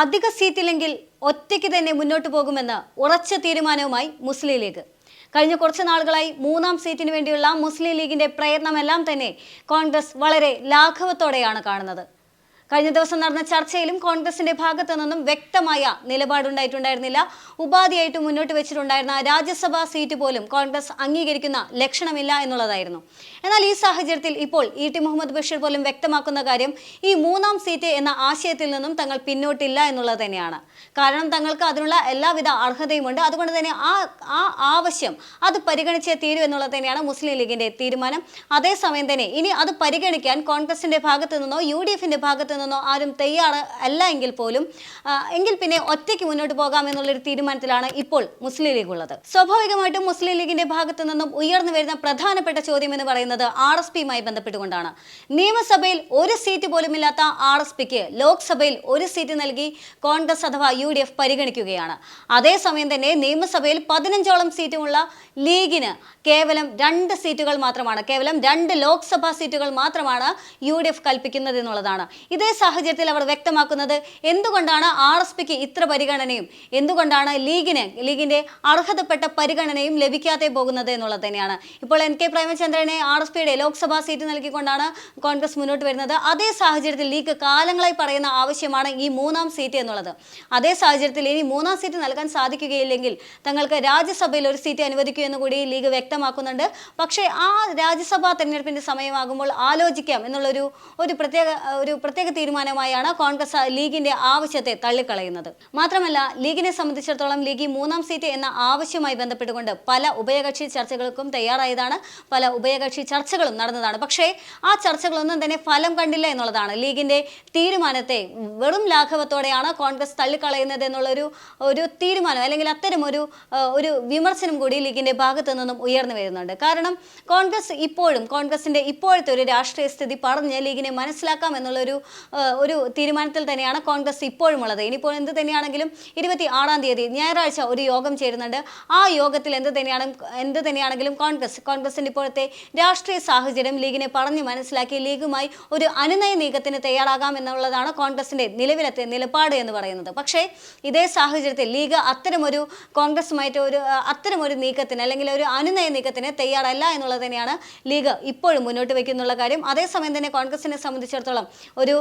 അധിക സീറ്റില്ലെങ്കിൽ ഒറ്റയ്ക്ക് തന്നെ മുന്നോട്ട് പോകുമെന്ന് ഉറച്ച തീരുമാനവുമായി മുസ്ലിം ലീഗ്. കഴിഞ്ഞ കുറച്ച് നാളുകളായി മൂന്നാം സീറ്റിന് വേണ്ടിയുള്ള മുസ്ലിം ലീഗിന്റെ പ്രയത്നമെല്ലാം തന്നെ കോൺഗ്രസ് വളരെ ലാഘവത്തോടെയാണ് കാണുന്നത്. കഴിഞ്ഞ ദിവസം നടന്ന ചർച്ചയിലും കോൺഗ്രസിന്റെ ഭാഗത്തു നിന്നും വ്യക്തമായ നിലപാടുണ്ടായിട്ടുണ്ടായിരുന്നില്ല. ഉപാധിയായിട്ട് മുന്നോട്ട് വെച്ചിട്ടുണ്ടായിരുന്ന രാജ്യസഭാ സീറ്റ് പോലും കോൺഗ്രസ് അംഗീകരിക്കുന്ന ലക്ഷണമില്ല എന്നുള്ളതായിരുന്നു. എന്നാൽ ഈ സാഹചര്യത്തിൽ ഇപ്പോൾ ഇ ടി മുഹമ്മദ് ബഷീർ പോലും വ്യക്തമാക്കുന്ന കാര്യം ഈ മൂന്നാം സീറ്റ് എന്ന ആശയത്തിൽ നിന്നും തങ്ങൾ പിന്നോട്ടില്ല എന്നുള്ളത് തന്നെയാണ്. കാരണം തങ്ങൾക്ക് അതിനുള്ള എല്ലാവിധ അർഹതയുമുണ്ട്. അതുകൊണ്ട് തന്നെ ആ ആ ആവശ്യം അത് പരിഗണിച്ചേ തീരൂ എന്നുള്ളത് തന്നെയാണ് മുസ്ലിം ലീഗിന്റെ തീരുമാനം. അതേസമയം തന്നെ ഇനി അത് പരിഗണിക്കാൻ കോൺഗ്രസിന്റെ ഭാഗത്തു നിന്നോ യു ഡി എഫിന്റെ ഭാഗത്തു നിന്നോ ആരും തയ്യാറ് അല്ല എങ്കിൽ പോലും എങ്കിൽ പിന്നെ ഒറ്റയ്ക്ക് മുന്നോട്ട് പോകാം എന്നുള്ളൊരു തീരുമാനത്തിലാണ് ഇപ്പോൾ മുസ്ലിം ലീഗ് ഉള്ളത്. സ്വാഭാവികമായിട്ടും മുസ്ലിം ലീഗിന്റെ ഭാഗത്തു നിന്നും ഉയർന്നു വരുന്ന പ്രധാനപ്പെട്ട ചോദ്യം എന്ന് പറയുന്നത് ആർ എസ് പിയുമായി ബന്ധപ്പെട്ടുകൊണ്ടാണ്. നിയമസഭയിൽ ഒരു സീറ്റ് പോലും ഇല്ലാത്ത ആർ എസ് പിക്ക് ലോക്സഭയിൽ ഒരു സീറ്റ് നൽകി കോൺഗ്രസ് അഥവാ യു ഡി എഫ് പരിഗണിക്കുകയാണ്. അതേസമയം തന്നെ നിയമസഭയിൽ പതിനഞ്ചോളം സീറ്റുമുള്ള ലീഗിന് കേവലം രണ്ട് സീറ്റുകൾ മാത്രമാണ് കേവലം രണ്ട് ലോക്സഭാ സീറ്റുകൾ മാത്രമാണ് യു ഡി എഫ് കൽപ്പിക്കുന്നത് എന്നുള്ളതാണ്. ഇതേ സാഹചര്യത്തിൽ അവർ വ്യക്തമാക്കുന്നത് എന്തുകൊണ്ടാണ് ആർ എസ് പിക്ക് ഇത്ര പരിഗണനയും? എന്തുകൊണ്ടാണ് ലീഗിന് ലീഗിന്റെ അർഹതപ്പെട്ട പരിഗണനയും ലഭിക്കാതെ പോകുന്നത് എന്നുള്ളത് തന്നെയാണ്. ഇപ്പോൾ എൻ കെ പ്രേമചന്ദ്രനെ ആർ എസ് പിയുടെ ലോക്സഭാ സീറ്റ് നൽകിക്കൊണ്ടാണ് കോൺഗ്രസ് മുന്നോട്ട് വരുന്നത്. അതേ സാഹചര്യത്തിൽ ലീഗ് കാലങ്ങളായി പറയുന്ന ആവശ്യമാണ് ഈ മൂന്നാം സീറ്റ് എന്നുള്ളത്. അതേ സാഹചര്യത്തിൽ ഇനി മൂന്നാം സീറ്റ് നൽകാൻ സാധിക്കുകയില്ലെങ്കിൽ തങ്ങൾക്ക് രാജ്യസഭയിൽ ഒരു സീറ്റ് അനുവദിക്കൂ എന്ന് കൂടി ലീഗ് വ്യക്തമാക്കുന്നുണ്ട്. പക്ഷേ ആ രാജ്യസഭാ തെരഞ്ഞെടുപ്പിന്റെ സമയമാകുമ്പോൾ ആലോചിക്കാം എന്നുള്ളൊരു ഒരു പ്രത്യേക ഒരു പ്രത്യേക തീരുമാനമായാണ് കോൺഗ്രസ് ലീഗിന്റെ ആവശ്യത്തെ തള്ളിക്കളയുന്നത്. മാത്രമല്ല ലീഗിനെ സംബന്ധിച്ചിടത്തോളം ലീഗ് മൂന്നാം സീറ്റ് എന്ന ആവശ്യമായി ബന്ധപ്പെട്ടുകൊണ്ട് പല ഉഭയകക്ഷി ചർച്ചകൾക്കും തയ്യാറായതാണ്. പല ഉഭയകക്ഷി ചർച്ചകളും നടന്നതാണ്. പക്ഷേ ആ ചർച്ചകളൊന്നും തന്നെ ഫലം കണ്ടില്ല എന്നുള്ളതാണ്. ലീഗിന്റെ തീരുമാനത്തെ വെറും ലാഘവത്തോടെയാണ് കോൺഗ്രസ് തള്ളിക്കളയുന്നത് എന്നുള്ളൊരു ഒരു തീരുമാനം അല്ലെങ്കിൽ അത്തരം ഒരു ഒരു വിമർശനം കൂടി ലീഗിന്റെ ഭാഗത്തു നിന്നും ഉയർന്നു വരുന്നുണ്ട്. കാരണം കോൺഗ്രസ് ഇപ്പോഴും കോൺഗ്രസിന്റെ ഇപ്പോഴത്തെ ഒരു രാഷ്ട്രീയ സ്ഥിതി പറഞ്ഞ് ലീഗിനെ മനസ്സിലാക്കാം എന്നുള്ളൊരു ഒരു തീരുമാനത്തിൽ തന്നെയാണ് കോൺഗ്രസ് ഇപ്പോഴും ഉള്ളത് ഇനിയിപ്പോൾ എന്ത് തന്നെയാണെങ്കിലും ഇരുപത്തി ആറാം തീയതി ഞായറാഴ്ച ഒരു യോഗം ചേരുന്നുണ്ട്. ആ യോഗത്തിൽ എന്ത് തന്നെയാണ് എന്ത് തന്നെയാണെങ്കിലും കോൺഗ്രസ് കോൺഗ്രസിന്റെ ഇപ്പോഴത്തെ രാഷ്ട്രീയ സാഹചര്യം ലീഗിനെ പറഞ്ഞ് മനസ്സിലാക്കി ലീഗുമായി ഒരു അനുനയ നീക്കത്തിന് തയ്യാറാകാം എന്നുള്ളതാണ് കോൺഗ്രസിന്റെ നിലവിലത്തെ നിലപാട് എന്ന് പറയുന്നത്. പക്ഷേ ഇതേ സാഹചര്യത്തിൽ ലീഗ് അത്തരമൊരു കോൺഗ്രസുമായിട്ട് ഒരു അത്തരമൊരു നീക്കത്തിന് അല്ലെങ്കിൽ ഒരു അനുനയ നീക്കത്തിന് തയ്യാറല്ല എന്നുള്ളത് തന്നെയാണ് ലീഗ് ഇപ്പോഴും മുന്നോട്ട് വയ്ക്കുന്നുള്ള കാര്യം. അതേസമയം തന്നെ കോൺഗ്രസിനെ സംബന്ധിച്ചിടത്തോളം ഒരു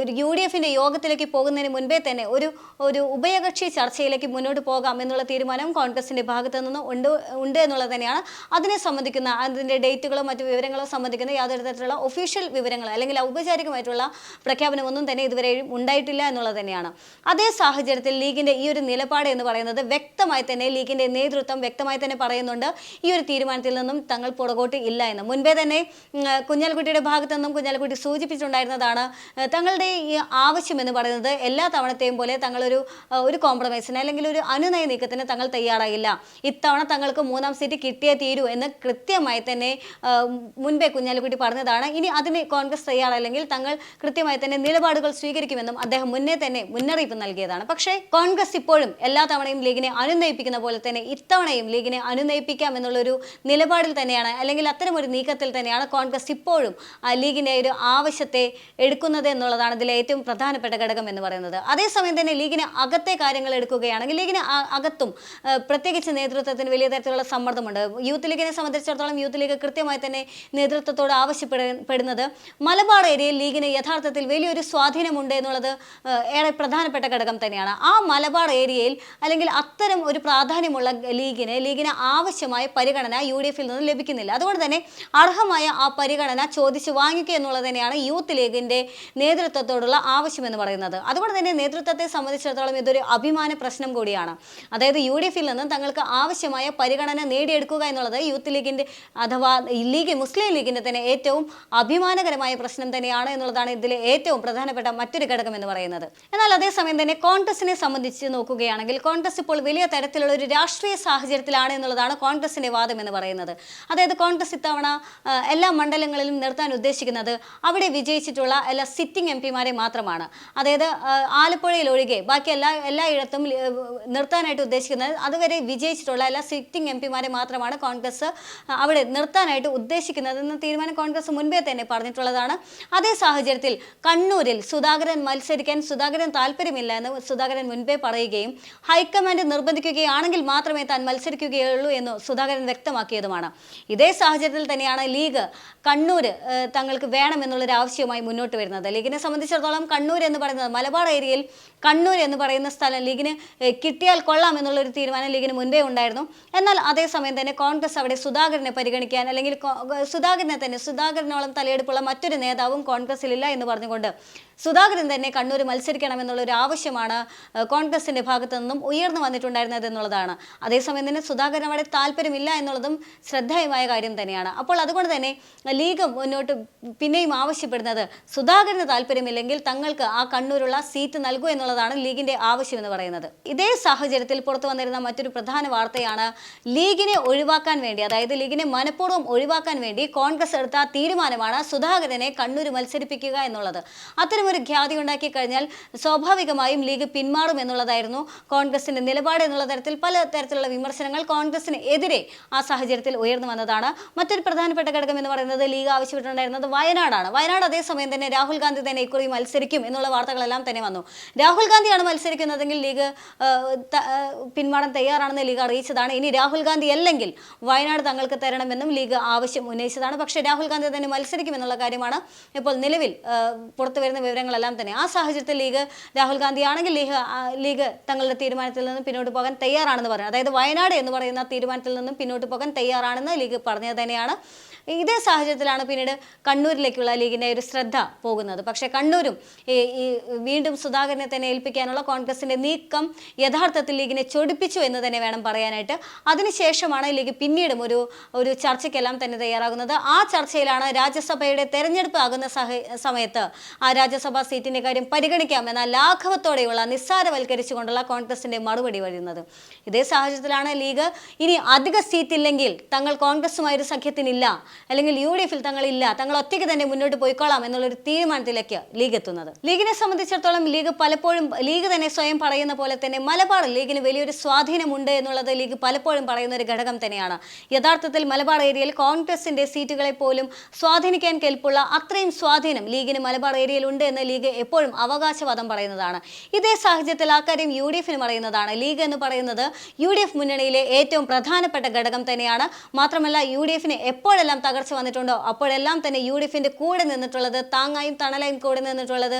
ഒരു യു ഡി എഫിന്റെ യോഗത്തിലേക്ക് പോകുന്നതിന് മുൻപേ തന്നെ ഒരു ഒരു ഉഭയകക്ഷി ചർച്ചയിലേക്ക് മുന്നോട്ട് പോകാം എന്നുള്ള തീരുമാനം കോൺഗ്രസിന്റെ ഭാഗത്തു നിന്ന് ഉണ്ട് ഉണ്ട് എന്നുള്ളത് തന്നെയാണ്. അതിനെ സംബന്ധിക്കുന്ന അതിന്റെ ഡേറ്റുകളോ മറ്റു വിവരങ്ങളോ സംബന്ധിക്കുന്ന യാതൊരു തരത്തിലുള്ള ഒഫീഷ്യൽ വിവരങ്ങൾ അല്ലെങ്കിൽ ഔപചാരികമായിട്ടുള്ള പ്രഖ്യാപനമൊന്നും തന്നെ ഇതുവരെയും ഉണ്ടായിട്ടില്ല എന്നുള്ളത് തന്നെയാണ്. അതേ സാഹചര്യത്തിൽ ലീഗിന്റെ ഈ ഒരു നിലപാട് എന്ന് പറയുന്നത് വ്യക്തമായി തന്നെ ലീഗിന്റെ നേതൃത്വം വ്യക്തമായി തന്നെ പറയുന്നുണ്ട്. ഈ ഒരു തീരുമാനത്തിൽ നിന്നും തങ്ങൾ പുറകോട്ട് ഇല്ല എന്ന്. മുൻപേ തന്നെ കുഞ്ഞാലിക്കുട്ടിയുടെ ഭാഗത്തു നിന്നും കുഞ്ഞാലിക്കുട്ടി സൂചിപ്പിച്ചിട്ടുണ്ടായിരുന്നതാണ് തങ്ങളുടെ ഈ ആവശ്യം എന്ന് പറയുന്നത് എല്ലാ തവണത്തെയും പോലെ തങ്ങളൊരു ഒരു കോംപ്രമൈസിന് അല്ലെങ്കിൽ ഒരു അനുനയ നീക്കത്തിന് തങ്ങൾ തയ്യാറായില്ല. ഇത്തവണ തങ്ങൾക്ക് മൂന്നാം സീറ്റ് കിട്ടിയേ തീരൂ എന്ന് കൃത്യമായി തന്നെ മുൻപേ കുഞ്ഞാലിക്കുട്ടി പറഞ്ഞതാണ്. ഇനി അതിന് കോൺഗ്രസ് തയ്യാറല്ലെങ്കിൽ തങ്ങൾ കൃത്യമായി തന്നെ നിലപാടുകൾ സ്വീകരിക്കുമെന്നും അദ്ദേഹം മുന്നേ തന്നെ മുന്നറിയിപ്പ് നൽകിയതാണ്. പക്ഷേ കോൺഗ്രസ് ഇപ്പോഴും എല്ലാ തവണയും ലീഗിനെ അനുനയിപ്പിക്കുന്ന പോലെ തന്നെ ഇത്തവണയും ലീഗിനെ അനുനയിപ്പിക്കാം എന്നുള്ളൊരു നിലപാടിൽ തന്നെയാണ്. അല്ലെങ്കിൽ അത്തരമൊരു നീക്കത്തിൽ തന്നെയാണ് കോൺഗ്രസ് ഇപ്പോഴും ആ ലീഗിന്റെ ഒരു ആവശ്യത്തെ എടുക്കുന്നത് എന്നുള്ളതാണ് ഇതിലെ ഏറ്റവും പ്രധാനപ്പെട്ട ഘടകം എന്ന് പറയുന്നത്. അതേസമയം തന്നെ ലീഗിന് അകത്തെ കാര്യങ്ങൾ എടുക്കുകയാണെങ്കിൽ ലീഗിന് അകത്തും പ്രത്യേകിച്ച് നേതൃത്വത്തിന് വലിയ തരത്തിലുള്ള സമ്മർദ്ദമുണ്ട്. യൂത്ത് ലീഗിനെ സംബന്ധിച്ചിടത്തോളം യൂത്ത് ലീഗ് കൃത്യമായി തന്നെ നേതൃത്വത്തോട് ആവശ്യപ്പെടുന്നത് മലബാർ ഏരിയയിൽ ലീഗിന് യഥാർത്ഥത്തിൽ വലിയൊരു സ്വാധീനമുണ്ട് എന്നുള്ളത് ഏറെ പ്രധാനപ്പെട്ട ഘടകം തന്നെയാണ്. ആ മലബാർ ഏരിയയിൽ അല്ലെങ്കിൽ അത്തരം ഒരു പ്രാധാന്യമുള്ള ലീഗിന് ലീഗിന് ആവശ്യമായ പരിഗണന യു ഡി എഫിൽ നിന്ന് ലഭിക്കുന്നില്ല. അതുകൊണ്ട് തന്നെ അർഹമായ ആ പരിഗണന ചോദിച്ചു വാങ്ങിക്കുക എന്നുള്ളത് തന്നെയാണ് യൂത്ത് ലീഗിന്റെ നേതൃത്വത്തോടുള്ള ആവശ്യം എന്ന് പറയുന്നത്. അതുകൊണ്ട് തന്നെ നേതൃത്വത്തെ സംബന്ധിച്ചിടത്തോളം ഇതൊരു അഭിമാന പ്രശ്നം കൂടിയാണ്. അതായത് യു ഡി എഫിൽ നിന്നും തങ്ങൾക്ക് ആവശ്യമായ പരിഗണന നേടിയെടുക്കുക എന്നുള്ളത് യൂത്ത് ലീഗിന്റെ അഥവാ ലീഗ് മുസ്ലിം ലീഗിന്റെ തന്നെ ഏറ്റവും അഭിമാനകരമായ പ്രശ്നം തന്നെയാണ് എന്നുള്ളതാണ് ഇതിലെ ഏറ്റവും പ്രധാനപ്പെട്ട മറ്റൊരു ഘടകം എന്ന് പറയുന്നത്. എന്നാൽ അതേസമയം തന്നെ കോൺഗ്രസിനെ സംബന്ധിച്ച് നോക്കുകയാണെങ്കിൽ കോൺഗ്രസ് ഇപ്പോൾ വലിയ തരത്തിലുള്ള ഒരു രാഷ്ട്രീയ സാഹചര്യത്തിലാണ് എന്നുള്ളതാണ് കോൺഗ്രസിന്റെ വാദം എന്ന് പറയുന്നത്. അതായത് കോൺഗ്രസ് ഇത്തവണ എല്ലാ മണ്ഡലങ്ങളിലും നിർത്താൻ ഉദ്ദേശിക്കുന്നത് അവിടെ വിജയിച്ചിട്ടുള്ള എല്ലാ സിറ്റിംഗ് എം പിമാരെ മാത്രമാണ്. അതായത് ആലപ്പുഴയിൽ ഒഴികെ ബാക്കി എല്ലാ എല്ലായിടത്തും നിർത്താനായിട്ട് ഉദ്ദേശിക്കുന്നത് അതുവരെ വിജയിച്ചിട്ടുള്ള എല്ലാ സിറ്റിംഗ് എം പിമാരെ മാത്രമാണ് കോൺഗ്രസ് അവിടെ നിർത്താനായിട്ട് ഉദ്ദേശിക്കുന്നതെന്ന തീരുമാനം കോൺഗ്രസ് മുൻപേ തന്നെ പറഞ്ഞിട്ടുള്ളതാണ്. അതേ സാഹചര്യത്തിൽ കണ്ണൂരിൽ സുധാകരൻ മത്സരിക്കാൻ സുധാകരൻ താല്പര്യമില്ല എന്ന് സുധാകരൻ മുൻപേ പറയുകയും ഹൈക്കമാൻഡ് നിർബന്ധിക്കുകയാണെങ്കിൽ മാത്രമേ താൻ മത്സരിക്കുകയുള്ളൂ എന്ന് സുധാകരൻ വ്യക്തമാക്കിയതുമാണ്. ഇതേ സാഹചര്യത്തിൽ തന്നെയാണ് ലീഗ് കണ്ണൂർ തങ്ങൾക്ക് വേണമെന്നുള്ളൊരു ആവശ്യവുമായി മുന്നോട്ട് വരുന്നത്. ലീഗിനെ സംബന്ധിച്ചിടത്തോളം കണ്ണൂർ എന്ന് പറയുന്നത് മലബാർ ഏരിയയിൽ കണ്ണൂർ എന്ന് പറയുന്ന സ്ഥലം ലീഗിന് കിട്ടിയാൽ കൊള്ളാം എന്നുള്ള ഒരു തീരുമാനം ലീഗിന് മുൻപേ ഉണ്ടായിരുന്നു. എന്നാൽ അതേസമയം തന്നെ കോൺഗ്രസ് അവിടെ സുധാകരനെ പരിഗണിക്കാൻ അല്ലെങ്കിൽ സുധാകരനെ തന്നെ സുധാകരനോളം തലയെടുപ്പുള്ള മറ്റൊരു നേതാവും കോൺഗ്രസിലില്ല എന്ന് പറഞ്ഞുകൊണ്ട് സുധാകരൻ തന്നെ കണ്ണൂർ മത്സരിക്കണമെന്നുള്ള ഒരു ആവശ്യമാണ് കോൺഗ്രസിന്റെ ഭാഗത്തു നിന്നും ഉയർന്നു വന്നിട്ടുണ്ടായിരുന്നത് എന്നുള്ളതാണ്. അതേസമയം തന്നെ സുധാകരൻ അവിടെ താല്പര്യമില്ല എന്നുള്ളതും ശ്രദ്ധേയമായ കാര്യം തന്നെയാണ്. അപ്പോൾ അതുകൊണ്ട് തന്നെ ലീഗ് മുന്നോട്ട് പിന്നെയും ആവശ്യപ്പെടുന്നത് സുധാകരന് താല്പര്യമില്ലെങ്കിൽ തങ്ങൾക്ക് ആ കണ്ണൂരുള്ള സീറ്റ് നൽകൂ എന്നുള്ളതാണ് ലീഗിന്റെ ആവശ്യം എന്ന് പറയുന്നത്. ഇതേ സാഹചര്യത്തിൽ പുറത്തു വന്നിരുന്ന മറ്റൊരു പ്രധാന വാർത്തയാണ് ലീഗിനെ ഒഴിവാക്കാൻ വേണ്ടി അതായത് ലീഗിനെ മനഃപൂർവം ഒഴിവാക്കാൻ വേണ്ടി കോൺഗ്രസ് എടുത്ത തീരുമാനമാണ് സുധാകരനെ കണ്ണൂർ മത്സരിപ്പിക്കുക എന്നുള്ളത്. അത്തരമൊരു ഖ്യാതി ഉണ്ടാക്കി കഴിഞ്ഞാൽ സ്വാഭാവികമായും ലീഗ് പിന്മാറും എന്നുള്ളതായിരുന്നു കോൺഗ്രസിന്റെ നിലപാട് എന്നുള്ള തരത്തിൽ പല തരത്തിലുള്ള വിമർശനങ്ങൾ കോൺഗ്രസിന് എതിരെ ആ സാഹചര്യത്തിൽ ഉയർന്നു വന്നതാണ്. മറ്റൊരു പ്രധാനപ്പെട്ട ഘടകം എന്ന് പറയുന്നത് ലീഗ് ആവശ്യപ്പെട്ടിട്ടുണ്ടായിരുന്നത് വയനാടാണ്. വയനാട് അതേസമയം തന്നെ രാഹുൽ ഗാന്ധി തന്നെ ഇക്കുറി മത്സരിക്കും എന്നുള്ള വാർത്തകളെല്ലാം തന്നെ വന്നു. രാഹുൽ ഗാന്ധിയാണ് മത്സരിക്കുന്നതെങ്കിൽ ലീഗ് പിന്മാറാൻ തയ്യാറാണെന്ന് ലീഗ് അറിയിച്ചതാണ്. ഇനി രാഹുൽ ഗാന്ധി അല്ലെങ്കിൽ വയനാട് തങ്ങൾക്ക് തരണമെന്നും ലീഗ് ആവശ്യം ഉന്നയിച്ചതാണ്. പക്ഷേ രാഹുൽ ഗാന്ധി തന്നെ മത്സരിക്കുമെന്നുള്ള കാര്യമാണ് ഇപ്പോൾ നിലവിൽ പുറത്തുവരുന്ന പുറത്തു വരുന്ന വിവരങ്ങളെല്ലാം തന്നെ. ആ സാഹചര്യത്തിൽ ലീഗ് രാഹുൽ ഗാന്ധി ആണെങ്കിൽ ലീഗ് ലീഗ് തങ്ങളുടെ തീരുമാനത്തിൽ നിന്നും പിന്നോട്ട് പോകാൻ തയ്യാറാണെന്ന് പറഞ്ഞു അതായത് വയനാട് എന്ന് പറയുന്ന തീരുമാനത്തിൽ നിന്നും പിന്നോട്ട് പോകാൻ തയ്യാറാണെന്ന് ലീഗ് പറഞ്ഞത് തന്നെയാണ്. ഇതേ സാഹചര്യത്തിലാണ് പിന്നീട് കണ്ണൂരിലേക്കുള്ള ലീഗിന്റെ ഒരു ശ്രദ്ധ പോകുന്നത്. പക്ഷേ കണ്ണൂരും ഈ വീണ്ടും സുധാകരനെ തന്നെ ഏൽപ്പിക്കാനുള്ള കോൺഗ്രസിന്റെ നീക്കം യഥാർത്ഥത്തിൽ ലീഗിനെ ചൊടിപ്പിച്ചു എന്ന് തന്നെ വേണം പറയാനായിട്ട്. അതിനുശേഷമാണ് ലീഗ് പിന്നീടും ഒരു ഒരു ചർച്ചയ്ക്കെല്ലാം തന്നെ തയ്യാറാകുന്നത്. ആ ചർച്ചയിലാണ് രാജ്യസഭയുടെ തെരഞ്ഞെടുപ്പ് ആകുന്ന സമയത്ത് ആ രാജ്യസഭാ സീറ്റിന്റെ കാര്യം പരിഗണിക്കാമെന്ന ലാഘവത്തോടെയുള്ള നിസ്സാരവൽക്കരിച്ചുകൊണ്ടുള്ള കോൺഗ്രസിന്റെ മറുപടി വരുന്നത്. ഇതേ സാഹചര്യത്തിലാണ് ലീഗ് ഇനി അധിക സീറ്റില്ലെങ്കിൽ തങ്ങൾ കോൺഗ്രസുമായി ഒരു സഖ്യത്തിനില്ല അല്ലെങ്കിൽ യു ഡി എഫിൽ തങ്ങളില്ല തങ്ങൾ ഒറ്റയ്ക്ക് തന്നെ മുന്നോട്ട് പോയിക്കോളാം എന്നുള്ളൊരു തീരുമാനത്തിലേക്ക് ലീഗ് എത്തുന്നത്. ലീഗിനെ സംബന്ധിച്ചിടത്തോളം ലീഗ് പലപ്പോഴും ലീഗ് തന്നെ സ്വയം പറയുന്ന പോലെ തന്നെ മലബാർ ലീഗിന് വലിയൊരു സ്വാധീനമുണ്ട് എന്നുള്ളത് ലീഗ് പലപ്പോഴും പറയുന്ന ഒരു ഘടകം തന്നെയാണ്. യഥാർത്ഥത്തിൽ മലബാർ ഏരിയയിൽ കോൺഗ്രസിന്റെ സീറ്റുകളെ പോലും സ്വാധീനിക്കാൻ കെൽപ്പുള്ള അത്രയും സ്വാധീനം ലീഗിന് മലബാർ ഏരിയയിൽ ഉണ്ട് എന്ന് ലീഗ് എപ്പോഴും അവകാശവാദം പറയുന്നതാണ്. ഇതേ സാഹചര്യത്തിൽ ആ കാര്യം യു ഡി എഫിന് പറയുന്നതാണ്. ലീഗ് എന്ന് പറയുന്നത് യു ഡി എഫ് മുന്നണിയിലെ ഏറ്റവും പ്രധാനപ്പെട്ട ഘടകം തന്നെയാണ്. മാത്രമല്ല യു ഡി എഫിന് എപ്പോഴെല്ലാം തകർച്ച വന്നിട്ടുണ്ടോ? അപ്പോഴെല്ലാം തന്നെ യു ഡി കൂടെ നിന്നിട്ടുള്ളത് താങ്ങായും തണലായും കൂടെ നിന്നിട്ടുള്ളത്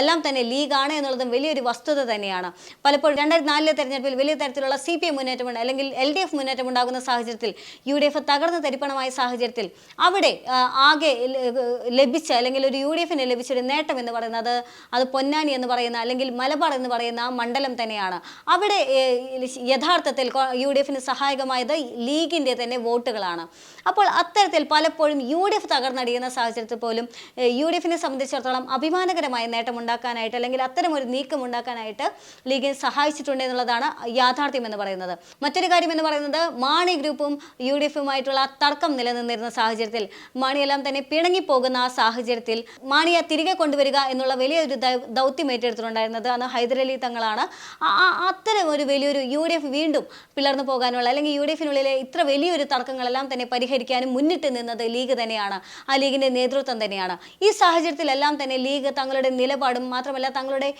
എല്ലാം തന്നെ ലീഗാണ് എന്നുള്ളതും വലിയൊരു വസ്തുത തന്നെയാണ്. പലപ്പോഴും രണ്ടായിരത്തി നാലിലെ തെരഞ്ഞെടുപ്പിൽ വലിയ തരത്തിലുള്ള സി പി എം മുന്നേറ്റമുണ്ട് അല്ലെങ്കിൽ എൽ ഡി എഫ് മുന്നേറ്റം ഉണ്ടാകുന്ന സാഹചര്യത്തിൽ യു ഡി എഫ് തകർന്ന് തരിപ്പണമായ സാഹചര്യത്തിൽ അവിടെ ആകെ ലഭിച്ച അല്ലെങ്കിൽ ഒരു യു ഡി എഫിന് ലഭിച്ചൊരു നേട്ടം എന്ന് പറയുന്നത് അത് പൊന്നാനി എന്ന് പറയുന്ന അല്ലെങ്കിൽ മലബാർ എന്ന് പറയുന്ന മണ്ഡലം തന്നെയാണ്. അവിടെ യഥാർത്ഥത്തിൽ യു ഡി എഫിന് സഹായകമായത് ലീഗിന്റെ തന്നെ വോട്ടുകളാണ്. അപ്പോൾ അത്തരത്തിൽ പലപ്പോഴും യു ഡി എഫ് തകർന്നടിയുന്ന സാഹചര്യത്തിൽ പോലും യു ഡി എഫിനെ സംബന്ധിച്ചിടത്തോളം അഭിമാനകരമായ നേട്ടം ഉണ്ടാക്കാനായിട്ട് അല്ലെങ്കിൽ അത്തരം ഒരു നീക്കം ഉണ്ടാക്കാനായിട്ട് ലീഗിന് സഹായിച്ചിട്ടുണ്ട് എന്നുള്ളതാണ് യാഥാർത്ഥ്യം എന്ന് പറയുന്നത്. മറ്റൊരു കാര്യം എന്ന് പറയുന്നത് മാണി ഗ്രൂപ്പും യു ഡി എഫുമായിട്ടുള്ള തർക്കം നിലനിന്നിരുന്ന സാഹചര്യത്തിൽ മാണിയെല്ലാം തന്നെ പിണങ്ങിപ്പോകുന്ന ആ സാഹചര്യത്തിൽ മാണിയെ തിരികെ കൊണ്ടുവരിക എന്നുള്ള വലിയൊരു ദൗത്യം ഏറ്റെടുത്തിട്ടുണ്ടായിരുന്നത് അന്ന് ഹൈദരലി തങ്ങളാണ്. അത്തരം ഒരു വലിയൊരു യു ഡി എഫ് വീണ്ടും പിളർന്നു പോകാനുള്ള അല്ലെങ്കിൽ യു ഡി എഫിനുള്ളിലെ ഇത്ര വലിയൊരു തർക്കങ്ങളെല്ലാം തന്നെ പരിഹരിക്കാനും മുന്നിട്ട് നിന്നത് ലീഗ് തന്നെയാണ്. ആ ലീഗിന്റെ നേതൃത്വം തന്നെയാണ്. ഈ സാഹചര്യത്തിലെല്ലാം തന്നെ ലീഗ് തങ്ങളുടെ നിലപാടും മാത്രമല്ല തങ്ങളുടെ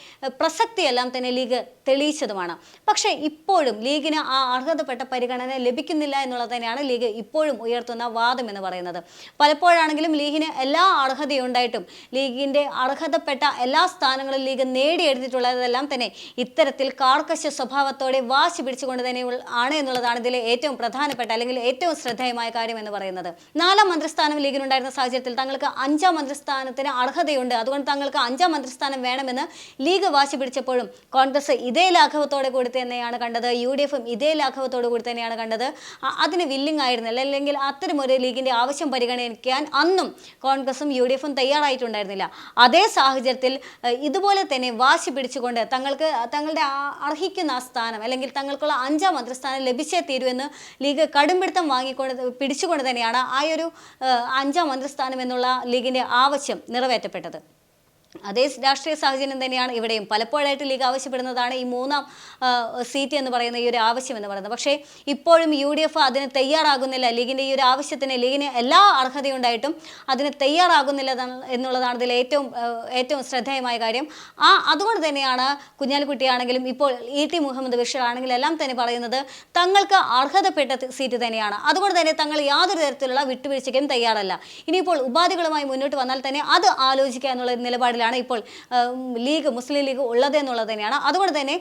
പ്രസക്തിയെല്ലാം തന്നെ ലീഗ് തെളിയിച്ചതുമാണ്. പക്ഷേ ഇപ്പോഴും ലീഗിന് ആ അർഹതപ്പെട്ട പരിഗണന ലഭിക്കുന്നില്ല എന്നുള്ളത് തന്നെയാണ് ലീഗ് ഇപ്പോഴും ഉയർത്തുന്ന വാദം എന്ന് പറയുന്നത്. പലപ്പോഴാണെങ്കിലും ലീഗിന് എല്ലാ അർഹതയുണ്ടായിട്ടും ലീഗിന്റെ അർഹതപ്പെട്ട എല്ലാ സ്ഥാനങ്ങളും ലീഗ് നേടിയെടുത്തിട്ടുള്ളതെല്ലാം തന്നെ ഇത്തരത്തിൽ കാർക്കശ സ്വഭാവത്തോടെ വാശി പിടിച്ചുകൊണ്ട് തന്നെ ആണ് എന്നുള്ളതാണ് ഇതിലെ ഏറ്റവും പ്രധാനപ്പെട്ട അല്ലെങ്കിൽ ഏറ്റവും ശ്രദ്ധേയമായ കാര്യം എന്ന് പറയുന്നത്. നാലാം മന്ത്രിസ്ഥാനം ലീഗിനുണ്ടായിരുന്ന സാഹചര്യത്തിൽ തങ്ങൾക്ക് അഞ്ചാം മന്ത്രിസ്ഥാനത്തിന് അർഹതയുണ്ട്. അതുകൊണ്ട് തങ്ങൾക്ക് അഞ്ചാം മന്ത്രിസ്ഥാനം വേണമെന്ന് ലീഗ് വാശി പിടിച്ചപ്പോഴും കോൺഗ്രസ് ഇതേ ലാഘവത്തോടെ കൂടി തന്നെയാണ് കണ്ടത്. യു ഡി എഫും ഇതേ ലാഘവത്തോടു കൂടി തന്നെയാണ് കണ്ടത്. അതിന് വില്ലിംഗ് ആയിരുന്നില്ല. അല്ലെങ്കിൽ അത്തരമൊരു ലീഗിന്റെ ആവശ്യം പരിഗണിക്കാൻ അന്നും കോൺഗ്രസും യു ഡി എഫും തയ്യാറായിട്ടുണ്ടായിരുന്നില്ല. അതേ സാഹചര്യത്തിൽ ഇതുപോലെ തന്നെ വാശി പിടിച്ചുകൊണ്ട് തങ്ങൾക്ക് തങ്ങളുടെ അർഹിക്കുന്ന ആ സ്ഥാനം അല്ലെങ്കിൽ തങ്ങൾക്കുള്ള അഞ്ചാം മന്ത്രിസ്ഥാനം ലഭിച്ചേ തീരൂ എന്ന് ലീഗ് കടുംപിടുത്തം വാങ്ങിക്കൊണ്ട് പിടിച്ചുകൊണ്ട് തന്നെയാണ് ആ ഒരു അഞ്ചാം മന്ത്രിസ്ഥാനം എന്നുള്ള ലീഗിന്റെ ആവശ്യം നിറവേറ്റപ്പെട്ടത്. അതേ രാഷ്ട്രീയ സാഹചര്യം തന്നെയാണ് ഇവിടെയും. പലപ്പോഴായിട്ട് ലീഗ് ആവശ്യപ്പെടുന്നതാണ് ഈ മൂന്നാം സീറ്റ് എന്ന് പറയുന്ന ഈ ഒരു ആവശ്യം എന്ന് പറയുന്നത്. പക്ഷേ ഇപ്പോഴും യു ഡി എഫ് അതിന് തയ്യാറാകുന്നില്ല. ലീഗിന്റെ ഈ ഒരു ആവശ്യത്തിന് ലീഗിന് എല്ലാ അർഹതയുണ്ടായിട്ടും അതിന് തയ്യാറാകുന്നില്ല എന്ന- എന്നുള്ളതാണ് ഇതിൽ ഏറ്റവും ഏറ്റവും ശ്രദ്ധേയമായ കാര്യം. ആ അതുകൊണ്ട് തന്നെയാണ് കുഞ്ഞാലിക്കുട്ടിയാണെങ്കിലും ഇപ്പോൾ ഇ ടി മുഹമ്മദ് ബഷീർ ആണെങ്കിലും എല്ലാം തന്നെ പറയുന്നത് തങ്ങൾക്ക് അർഹതപ്പെട്ട സീറ്റ് തന്നെയാണ്. അതുകൊണ്ട് തന്നെ തങ്ങൾ യാതൊരു തരത്തിലുള്ള വിട്ടുവീഴ്ചയ്ക്കും തയ്യാറല്ല. ഇനിയിപ്പോൾ ഉപാധികളുമായി മുന്നോട്ട് വന്നാൽ തന്നെ അത് ആലോചിക്കുക എന്നുള്ള നിലപാടിലാണ് ഇപ്പോൾ ലീഗ് മുസ്ലിം ലീഗ് ഉള്ളത് എന്നുള്ളത് തന്നെയാണ്. അതുകൊണ്ട് തന്നെ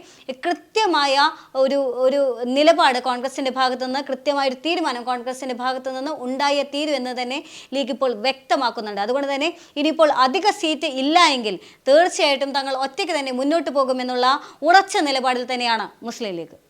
കൃത്യമായ ഒരു ഒരു നിലപാട് കോൺഗ്രസിന്റെ ഭാഗത്തു നിന്ന് കൃത്യമായ ഒരു തീരുമാനം കോൺഗ്രസിന്റെ ഭാഗത്തു നിന്ന് ഉണ്ടായേ തീരും എന്ന് തന്നെ ലീഗ് ഇപ്പോൾ വ്യക്തമാക്കുന്നുണ്ട്. അതുകൊണ്ട് തന്നെ ഇനിയിപ്പോൾ അധിക സീറ്റ് ഇല്ല എങ്കിൽ തീർച്ചയായിട്ടും തങ്ങൾ ഒറ്റയ്ക്ക് തന്നെ മുന്നോട്ട് പോകുമെന്നുള്ള ഉറച്ച നിലപാടിൽ തന്നെയാണ് മുസ്ലിം ലീഗ്.